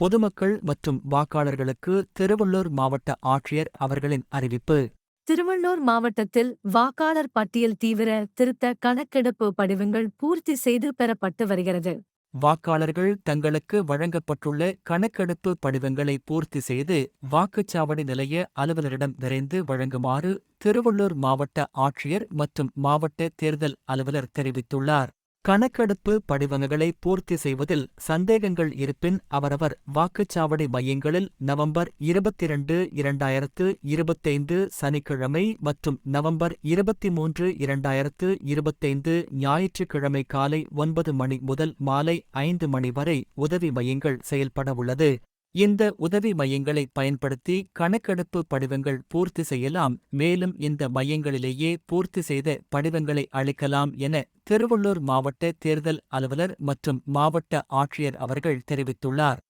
பொதுமக்கள் மற்றும் வாக்காளர்களுக்கு திருவள்ளூர் மாவட்ட ஆட்சியர் அவர்களின் அறிவிப்பு. திருவள்ளூர் மாவட்டத்தில் வாக்காளர் பட்டியல் தீவிர திருத்த கணக்கெடுப்பு படிவங்கள் பூர்த்தி செய்து பெறப்பட்டு வருகிறது. வாக்காளர்கள் தங்களுக்கு வழங்கப்பட்டுள்ள கணக்கெடுப்பு படிவங்களை பூர்த்தி செய்து வாக்குச்சாவடி நிலைய அலுவலரிடம் விரைந்து வழங்குமாறு திருவள்ளூர் மாவட்ட ஆட்சியர் மற்றும் மாவட்ட தேர்தல் அலுவலர் தெரிவித்துள்ளார். கணக்கெடுப்பு படிவங்களை பூர்த்தி செய்வதில் சந்தேகங்கள் இருப்பின் அவரவர் வாக்குச்சாவடி மையங்களில் நவம்பர் இருபத்திரண்டு இரண்டாயிரத்து இருபத்தைந்து சனிக்கிழமை மற்றும் நவம்பர் இருபத்தி மூன்று இரண்டாயிரத்து இருபத்தைந்து ஞாயிற்றுக்கிழமை காலை ஒன்பது மணி முதல் மாலை ஐந்து மணி வரை உதவி மையங்கள் செயல்பட உள்ளது. இந்த உதவி மையங்களை பயன்படுத்தி கணக்கெடுப்பு படிவங்கள் பூர்த்தி செய்யலாம் மேலும் இந்த மையங்களிலேயே பூர்த்தி செய்த படிவங்களை அளிக்கலாம் என திருவள்ளூர் மாவட்ட தேர்தல் அலுவலர் மற்றும் மாவட்ட ஆட்சியர் அவர்கள் தெரிவித்துள்ளார்.